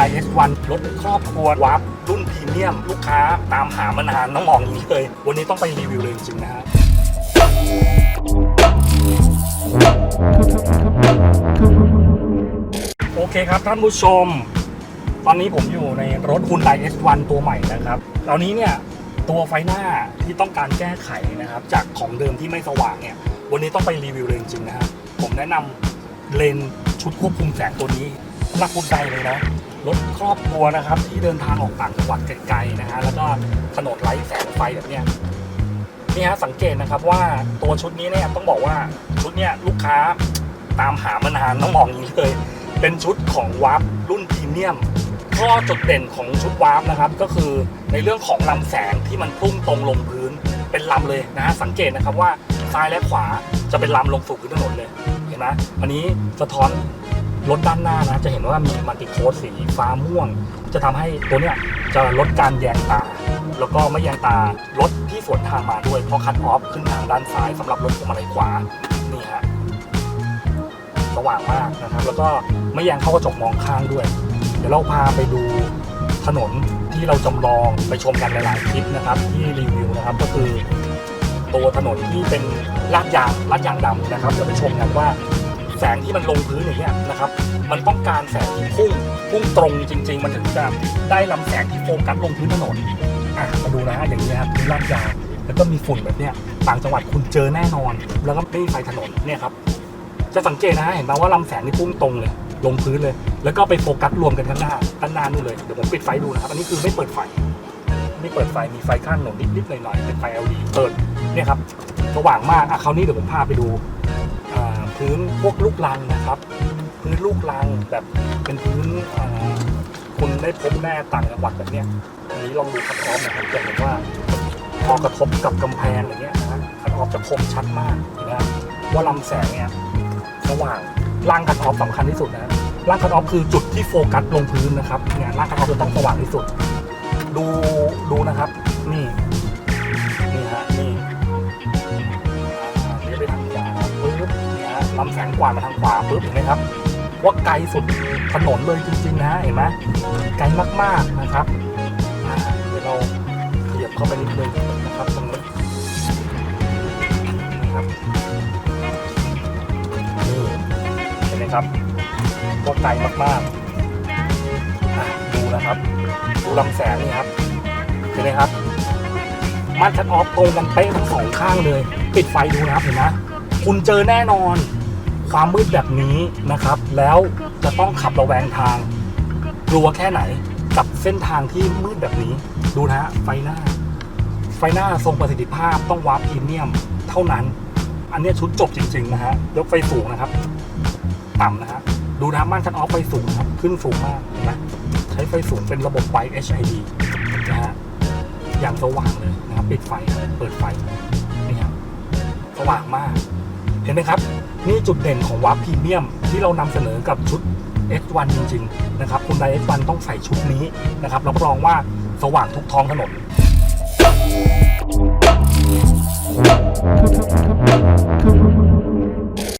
ไดเอสวันรถครอบครัววับรุ่นพรีเมียม ลูกค้าตามหามานานต้องมองนี้เลย วันนี้ต้องไปรีวิวเลยจริงๆนะฮะโอเคครับท่านผู้ชม ตอนนี้ผมอยู่ในรถ Hyundai S1 ตัวใหม่นะครับตอนนี้เนี่ยตัวไฟหน้าที่ต้องการแก้ไขนะครับ จากของเดิมที่ไม่สว่างเนี่ย วันนี้ต้องไปรีวิวเลยจริงๆนะฮะผมแนะนำเลนส์ชุดควบคุมแสงตัวนี้รักคุณใจเลยนะ รถครอบครัวนะครับ ที่เดินทางออกต่างจังหวัดไกลๆนะฮะแล้วก็ถนนไร้แสงไฟแบบเนี้ยนี่ฮะสังเกตนะครับว่าตัวชุดนี้เนี่ยต้องบอกว่าชุดเนี้ยลูกค้าตามหามานานต้องมองอย่างนี้เลยเป็นชุดของวาร์ปรุ่นพรีเมียมข้อจุดเด่นของชุดวาร์ปนะครับ ก็คือในเรื่องของลำแสงที่มันพุ่งตรงลงพื้นเป็นลำเลยนะฮะสังเกตนะครับว่าซ้ายและขวาจะเป็นลำลงสู่พื้นถนนเลยเห็นไหมอันนี้สะท้อน รถด้านหน้านะจะเห็นว่ามีมัลติโค้ดสีฟ้าม่วง จะทำให้ตัวเนี้ยจะลดการแยงตา แล้วก็ไม่แยงตารถที่สวนทางมาด้วยเพราะคัดออฟขึ้นทางด้านซ้ายสำหรับรถพวงมาลัยขวานี่ฮะสว่างมากนะครับ แล้วก็ไม่แยงเข้ากระจกมองข้างด้วย เดี๋ยวเราพาไปดูถนนที่เราจำลองไปชมกันหลาย ๆ คลิปนะครับ ที่รีวิวนะครับก็คือตัวถนนที่เป็นลาดยางลาดยางดำนะครับเดี๋ยวไปชมกันว่า แสงที่มันลงพื้นอย่างเงี้ยนะครับ มันต้องการแสงที่พุ่งพุ่งตรงจริง ๆ มันถึงจะได้ลำแสงที่โฟกัสลงพื้นถนนอะมาดูนะฮะอย่างนี้ครับคือลาดยางแล้วก็มีฝุ่นแบบเนี้ยต่างจังหวัดคุณเจอแน่นอน แล้วก็ไม่มีไฟถนนเนี่ยครับจะสังเกตนะฮะเห็นไหมว่าลำแสงนี่พุ่งตรงเลยลงพื้นเลย แล้วก็ไปโฟกัสรวมกันข้างหน้าด้านหน้านู่นเลยเดี๋ยวผมปิดไฟดูนะครับอันนี้คือไม่เปิดไฟ ไม่เปิดไฟมีไฟข้างถนนนิดๆหน่อยๆเป็นไฟ LED เปิดเนี่ยครับสว่างมากอะคราวนี้เดี๋ยวผมพาไปดู พื้นพวกลูกรังนะครับพื้นลูกรังแบบเป็นพื้นคุณได้พบแน่ต่างจังหวัดแบบเนี้ยอันนี้ลองดูคัดออฟนะครับจะเห็นว่าพอกระทบกับกำแพงอย่างเงี้ยนะฮะคัดออฟจะคมชัดมากนะครับว่าลำแสงเนี่ยสว่างล่างคัทออฟสำคัญที่สุดนะล่างคัทออฟคือจุดที่โฟกัสลงพื้นนะครับเนี่ยล่างคัทออฟจะต้องสว่างที่สุด ดูดูนะครับ ลำแสงกวาดมาทางขวาปึ๊บเห็นไหมครับ ว่าไกลสุดถนนเลยจริง ๆ นะเห็นไหมไกลมากๆนะครับเดี๋ยวเราขยับเข้าไปนิดนึงนะครับตรงนี้นี่ครับนี่เห็นไหมครับว่าไกลมากๆดูนะครับ ดูลำแสงนี่ครับเห็นไหมครับมันชัดออฟตรงกันเป๊ะทั้งสองข้างเลย ปิดไฟดูนะครับเห็นไหมคุณเจอแน่นอน ความมืดแบบนี้นะครับ แล้วจะต้องขับระแวงทางกลัวแค่ไหนกับเส้นทางที่มืดแบบนี้ ดูนะฮะไฟหน้า ไฟหน้าทรงประสิทธิภาพต้องวาร์ปพรีเมียมเท่านั้น อันนี้ชุดจบจริง ๆ นะฮะยกไฟสูงนะครับ ต่ำนะฮะดูนะม่านคันออฟไฟสูงครับ ขึ้นสูงมากเห็นไหมใช้ไฟสูงเป็นระบบไฟ HID นะฮะอย่างสว่างเลยนะครับปิดไฟเปิดไฟนี่ครับสว่างมาก ห็นไหมครับ นี่จุดเด่นของวาร์ปพรีเมียมที่เรานำเสนอกับชุด S1 จริง ๆ นะครับคุณได S1 ต้องใส่ชุดนี้นะครับรับรองว่าสว่างทุกท้องถนน Thank you.